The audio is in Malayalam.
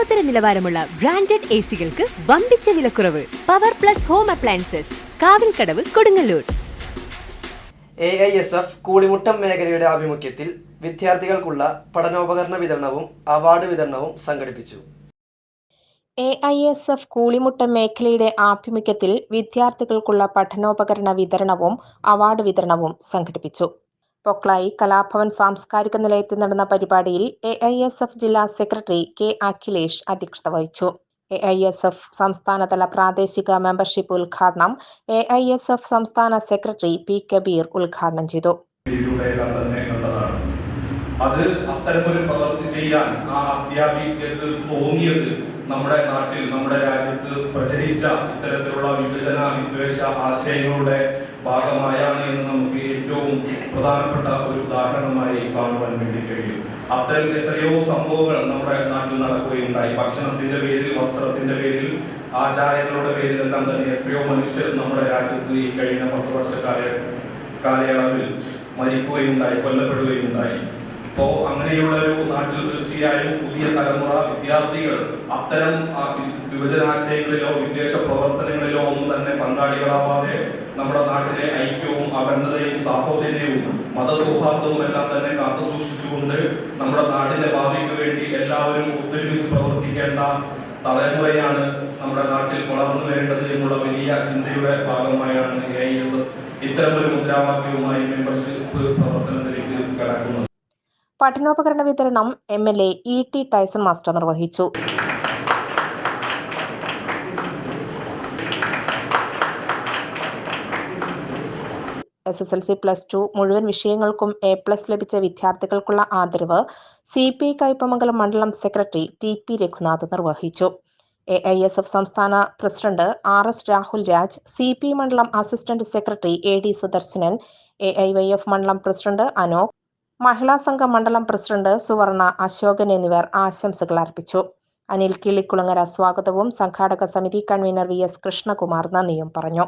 ലോകോത്തര നിലവാരമുള്ള ബ്രാൻഡഡ് എ സികൾക്ക് വമ്പിച്ച വിലക്കുറവ്. Power plus home appliances Kavilkadavu Kodungallur. A I S F Koolimuttam മേഖലയുടെ ആഭിമുഖ്യത്തിൽ വിദ്യാർത്ഥികൾക്കുള്ള പഠനോപകരണ വിതരണവും അവാർഡ് വിതരണവും സംഘടിപ്പിച്ചു. A I S F Koolimuttam മേഖലയുടെ ആഭിമുഖ്യത്തിൽ വിദ്യാർത്ഥികൾക്കുള്ള പഠനോപകരണ വിതരണവും അവാർഡ് വിതരണവും സംഘടിപ്പിച്ചു. പൊക്ലായി കലാഭവൻ സാംസ്കാരിക നിലയത്തിൽ നടന്ന പരിപാടിയിൽ എ ഐ എസ് എഫ് ജില്ലാ സെക്രട്ടറി കെ അഖിലേഷ് അധ്യക്ഷത വഹിച്ചു. എ ഐ എസ് എഫ് സംസ്ഥാനതല പ്രാദേശിക മെമ്പർഷിപ്പ് ഉദ്ഘാടനം എ ഐ എസ് എഫ് സംസ്ഥാന സെക്രട്ടറി പി കബീർ ഉദ്ഘാടനം ചെയ്തു. അത് അത്തരമൊരു പ്രവൃത്തി ചെയ്യാൻ ആ അധ്യാപികക്ക് തോന്നിയത് നമ്മുടെ നാട്ടിൽ നമ്മുടെ രാജ്യത്ത് പ്രചരിച്ച ഇത്തരത്തിലുള്ള വിഭജന വിദ്വേഷ ആശയങ്ങളുടെ ഭാഗമായാണ് എന്ന് നമുക്ക് പ്രധാനപ്പെട്ട ഒരു ഉദാഹരണമായി കാണുവാൻ വേണ്ടി കഴിയും. അത്തരം എത്രയോ സംഭവങ്ങൾ നമ്മുടെ നാട്ടിൽ നടക്കുകയുണ്ടായി. ഭക്ഷണത്തിന്റെ പേരിൽ വസ്ത്രത്തിന്റെ പേരിൽ ആചാരങ്ങളുടെ പേരിൽ എല്ലാം തന്നെ എത്രയോ മനുഷ്യർ നമ്മുടെ രാജ്യത്ത് ഈ കഴിഞ്ഞ പത്ത് വർഷക്കാല കാലയളവിൽ മരിക്കുകയുണ്ടായി കൊല്ലപ്പെടുകയുണ്ടായി. അപ്പോ അങ്ങനെയുള്ള ഒരു നാട്ടിൽ തീർച്ചയായും പുതിയ തലമുറ വിദ്യാർത്ഥികൾ അത്തരം വിഭജനാശയങ്ങളിലോ വിദ്വേഷ പ്രവർത്തനങ്ങളിലോ അഖണ്ഡതയും സാഹോദര്യവും മതസൗഹാർദ്ദവും എല്ലാം തന്നെ കാത്തു സൂക്ഷിച്ചുകൊണ്ട് നമ്മുടെ നാടിന്റെ ഭാവിക്ക് വേണ്ടി എല്ലാവരും ഒത്തൊരുമിച്ച് പ്രവർത്തിക്കേണ്ട തലമുറയാണ് നമ്മുടെ നാട്ടിൽ വളർന്നു വരേണ്ടത് എന്നുള്ള വലിയ ചിന്തയുടെ ഭാഗമായാണ് എ ഐ എസ് ഇത്തരമൊരു മുദ്രാവാക്യവുമായി മെമ്പർഷിപ്പ് പ്രവർത്തനത്തിലേക്ക് കടക്കുന്നത്. പഠനോപകരണ വിതരണം M L A E T Tyson master നിർവഹിച്ചു. S S L C plus two മുഴുവൻ വിഷയങ്ങൾക്കും എ പ്ലസ് ലഭിച്ച വിദ്യാർത്ഥികൾക്കുള്ള ആദരവ് സി പി ഐ കയ്പമംഗലം മണ്ഡലം സെക്രട്ടറി ടി പി രഘുനാഥ് നിർവഹിച്ചു. എ ഐ എസ് എഫ് സംസ്ഥാന president R S Rahul Raj C P മണ്ഡലം assistant secretary A D Sudarsanan A I Y F മണ്ഡലം പ്രസിഡന്റ് അനോക് മഹിളാ സംഘം മണ്ഡലം പ്രസിഡന്റ് സുവർണ അശോകൻ എന്നിവർ ആശംസകൾ അർപ്പിച്ചു. അനിൽ കിളിക്കുളങ്ങര സ്വാഗതവും സംഘാടക സമിതി കൺവീനർ വി എസ് കൃഷ്ണകുമാർ നന്ദിയും പറഞ്ഞു.